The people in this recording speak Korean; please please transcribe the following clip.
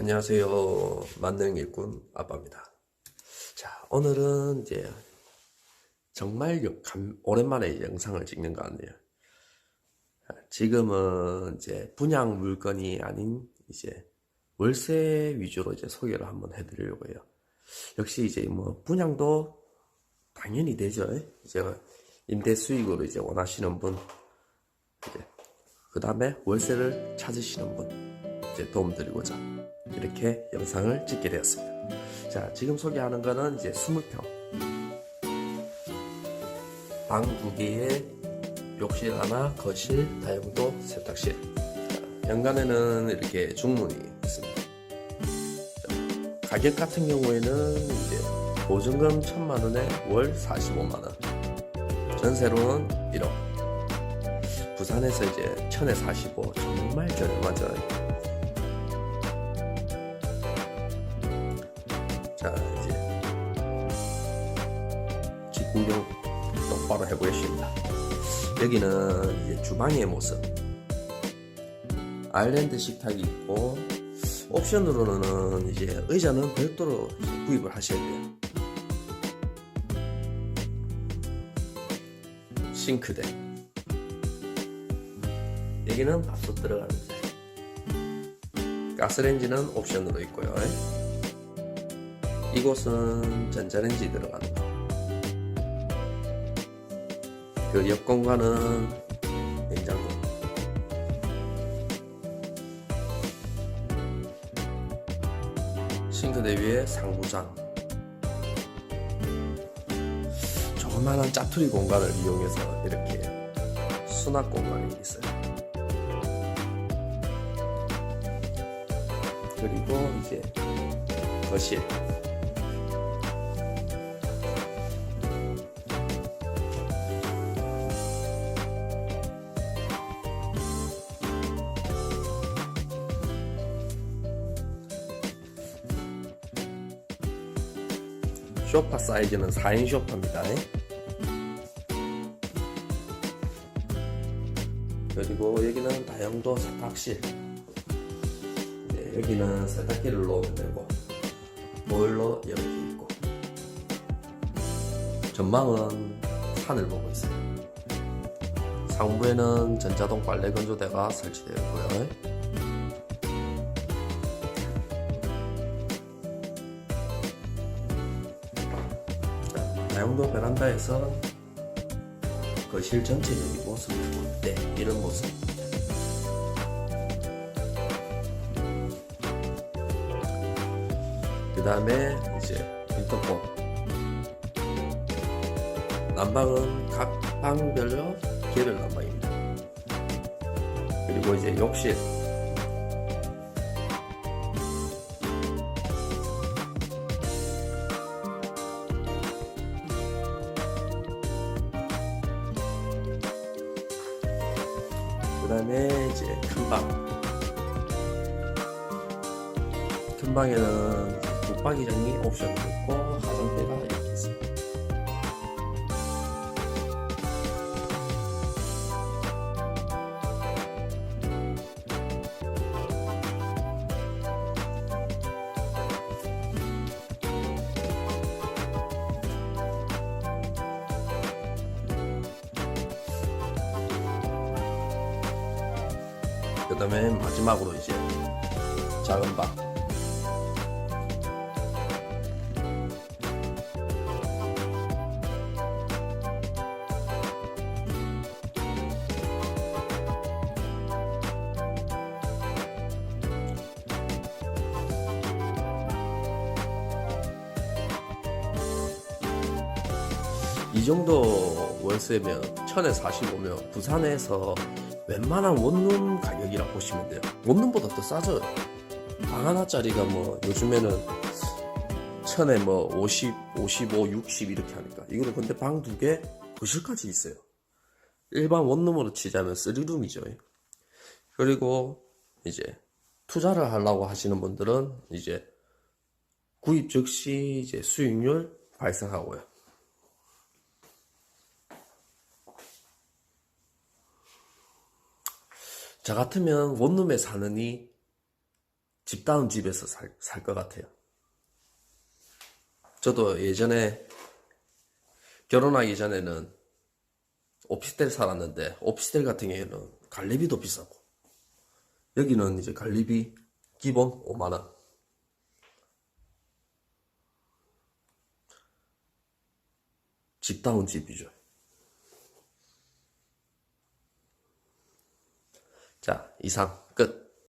안녕하세요. 만능 일꾼 아빠입니다. 자, 오늘은 이제 정말 오랜만에 영상을 찍는 것 같네요. 자, 지금은 이제 분양 물건이 아닌 이제 월세 위주로 이제 소개를 한번 해드리려고 해요. 역시 이제 뭐 분양도 당연히 되죠. 이제 임대 수익으로 이제 원하시는 분, 그 다음에 월세를 찾으시는 분, 이제 도움드리고자 이렇게 영상을 찍게 되었습니다. 자, 지금 소개하는 거는 이제 20평. 방두 개에 욕실 하나, 거실, 다용도, 세탁실. 자, 연간에는 이렇게 중문이 있습니다. 자, 가격 같은 경우에는 이제 보증금 1000만 원에 월 45만 원. 전세로는 1억. 부산에서 이제 천에 45 정말 저렴하죠. 자 구경 똑바로 해보겠습니다. 여기는 주방의 모습. 아일랜드 식탁이 있고 옵션으로는 이제 의자는 별도로 구입을 하셔야 돼요. 싱크대. 여기는 밥솥 들어가는 데. 가스레인지는 옵션으로 있고요. 이곳은 전자레인지 들어가는 거. 그 옆 공간은 냉장고. 싱크대 위에 상부장. 조그마한 짜투리 공간을 이용해서 이렇게 수납 공간이 있어요. 그리고 이제 거실. 쇼파 사이즈는 4인 쇼파입니다. 그리고 여기는 다용도 세탁실. 네, 여기는 세탁기를 놓으면 되고, 보일러 이렇게 있고, 전망은 산을 보고 있어요. 상부에는 전자동 빨래 건조대가 설치되어 있고요. 다용도 베란다에서 거실 전체적인 모습을 볼 때 이런 모습. 그 다음에 이제 인터폰. 난방은 각 방별로 개별 난방입니다. 그리고 이제 욕실. 그 다음에 이제 큰 방. 큰 방에는 이제 북박이장이 옵션이 있고 그 다음에 마지막으로 이제 작은 방. 이 정도 월세면 천에 45면 부산에서 웬만한 원룸 가격이라 보시면 돼요. 원룸보다 더 싸죠. 방 하나짜리가 뭐 요즘에는 천에 뭐 50, 55, 60 이렇게 하니까 이거는 근데 방 두 개 거실까지 있어요. 일반 원룸으로 치자면 3룸이죠. 그리고 이제 투자를 하려고 하시는 분들은 이제 구입 즉시 이제 수익률 발생하고요. 저 같으면 원룸에 사느니 집다운 집에서 살, 살것 같아요. 저도 예전에 결혼하기 전에는 오피스텔 살았는데 오피스텔 같은 경우에는 관리비도 비싸고 여기는 이제 관리비 기본 5만 원. 집다운 집이죠. 자, 이상 끝.